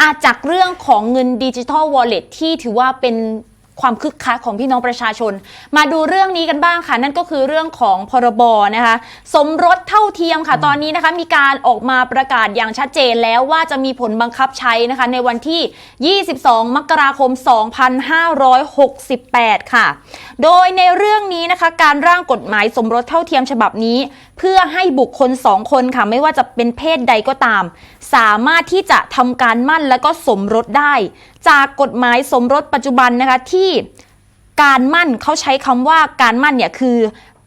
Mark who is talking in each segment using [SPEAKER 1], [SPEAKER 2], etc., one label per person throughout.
[SPEAKER 1] อาจากเรื่องของเงินดิจิทัลวอลเล็ตที่ถือว่าเป็น ความคึกคักของพี่น้องประชาชน มาดูเรื่องนี้กันบ้างค่ะ นั่นก็คือเรื่องของพรบนะคะ สมรสเท่าเทียมค่ะ ตอนนี้นะคะ มีการออกมาประกาศอย่างชัดเจนแล้วว่าจะมีผลบังคับใช้นะคะ ในวันที่ 22 มกราคม 2568 ค่ะ โดยในเรื่องนี้นะคะ การร่างกฎหมายสมรสเท่าเทียมฉบับนี้ เพื่อให้บุคคลสองคนค่ะ ไม่ว่าจะเป็นเพศใดก็ตาม สามารถที่จะทำการมั่นแล้วก็สมรสได้ จากกฎหมายสมรสปัจจุบันนะคะที่การมั่นเขาใช้คำว่าการมั่นเนี่ยคือ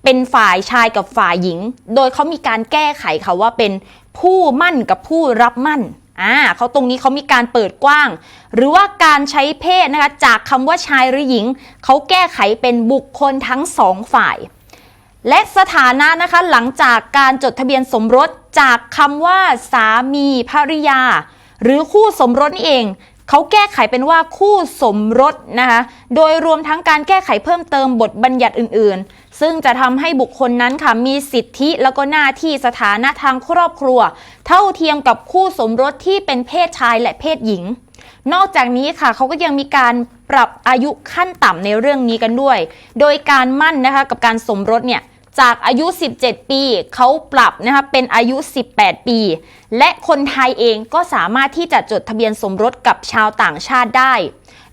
[SPEAKER 1] เป็นฝ่ายชายกับฝ่ายหญิง โดยเขามีการแก้ไขค่ะว่าเป็นผู้มั่นกับผู้รับมั่นอ่าเขาตรงนี้เขามีการเปิดกว้าง หรือว่าการใช้เพศนะคะจากคำว่าชายหรือหญิง เขาแก้ไขเป็นบุคคลทั้งสองฝ่าย และสถานะนะคะหลังจากการจดทะเบียนสมรสจากคำว่าสามีภริยา หรือคู่สมรสเอง เขาแก้ไขเป็นว่าคู่สมรสนะคะโดยรวมทั้งการแก้ไขเพิ่มเติมบทบัญญัติอื่น ๆ ซึ่งจะทำให้บุคคลนั้นค่ะมีสิทธิแล้วก็หน้าที่สถานะทางครอบครัว เท่าเทียมกับคู่สมรสที่เป็นเพศชายและเพศหญิง นอกจากนี้ค่ะเขาก็ยังมีการปรับอายุขั้นต่ำในเรื่องนี้กันด้วย โดยการมั่นนะคะกับการสมรสเนี่ย จากอายุ 17 ปีเขาปรับนะคะเป็นอายุ 18 ปี และคนไทยเองก็สามารถที่จะจดทะเบียนสมรสกับชาวต่างชาติได้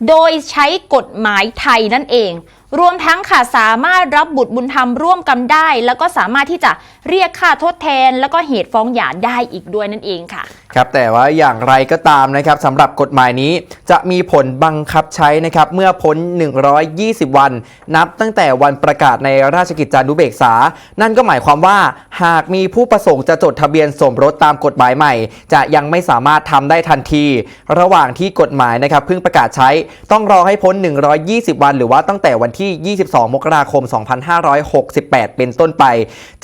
[SPEAKER 1] โดยใช้กฎหมายไทยนั่นเอง รวมทั้งค่ะสามารถรับบุตรบุญธรรมร่วมกันได้ แล้วก็สามารถที่จะเรียกค่าทดแทน แล้วก็เหตุฟ้องหย่าได้อีกด้วยนั่นเองค่ะ
[SPEAKER 2] ครับแต่ว่าอย่างไรก็ตามนะครับสำหรับกฎหมายนี้จะมีผลบังคับใช้นะครับเมื่อพ้น 120 วัน นับตั้งแต่วันประกาศในราชกิจจานุเบกษา นั่นก็หมายความว่าหากมีผู้ประสงค์จะจดทะเบียนสมรสตามกฎหมายใหม่ จะยังไม่สามารถทำได้ทันที ระหว่างที่กฎหมายนะครับเพิ่งประกาศใช้ต้องรอให้พ้น 120 วัน หรือว่าตั้งแต่วันที่ 22 มกราคม 2568 เป็นต้นไป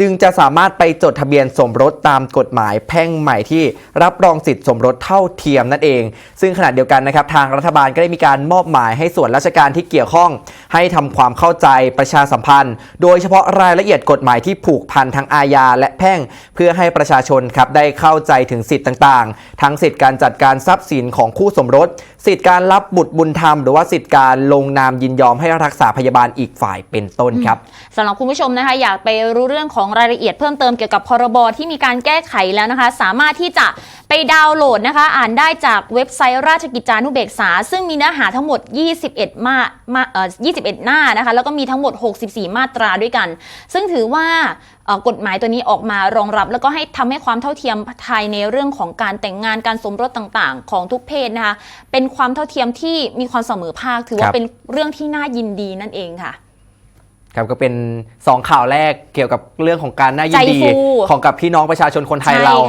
[SPEAKER 2] จึงจะสามารถไปจดทะเบียนสมรสตามกฎหมายแพ่งใหม่ที่รับรองสิทธิสมรสเท่าเทียมนั่นเอง ซึ่งขณะเดียวกันนะครับทางรัฐบาลก็ได้มีการมอบหมายให้ส่วนราชการที่เกี่ยวข้อง ให้ทำความเข้าใจประชาสัมพันธ์ โดยเฉพาะรายละเอียดกฎหมายที่ผูกพันทั้งอาญาและแพ่ง เพื่อให้ประชาชนครับได้เข้าใจถึงสิทธิต่างๆ ทั้งสิทธิการจัดการทรัพย์สินของคู่สมรส สิทธิการรับบุตรบุญธรรม หรือว่าสิทธิการลงนามยินยอมให้รักษาพยาบาลอีกฝ่ายเป็นต้นครับ
[SPEAKER 1] สำหรับคุณผู้ชมนะคะอยากไปรู้เรื่องของรายละเอียดเพิ่มเติมเกี่ยวกับพรบที่มีการแก้ไขแล้วนะคะ สามารถที่จะ ไปดาวน์โหลดนะคะ อ่านได้จากเว็บไซต์ราชกิจจานุเบกษา ซึ่งมีเนื้อหาทั้งหมด 21 มามาเอ่อ21 หน้านะคะ แล้วก็มีทั้งหมด 64 มาตราด้วยกัน ซึ่งถือว่าเอ่อกฎหมายตัวนี้ออกมารองรับ แล้วก็ให้ทำให้ความเท่าเทียมไทยในเรื่องของการแต่งงานการสมรสต่างๆ ของทุกเพศนะคะเป็นความเท่าเทียมที่มีความเสมอภาค ถือว่า
[SPEAKER 2] ครับ
[SPEAKER 1] เป็นเรื่องที่น่ายินดีนั่นเองค่ะ
[SPEAKER 2] ครับก็เป็น 2 ข่าวแรกเกี่ยวกับเรื่องของการน่ายินดี
[SPEAKER 1] ใจฟู
[SPEAKER 2] ของกับพี่น้องประชาชนคนไทย
[SPEAKER 1] ใช่
[SPEAKER 2] เรา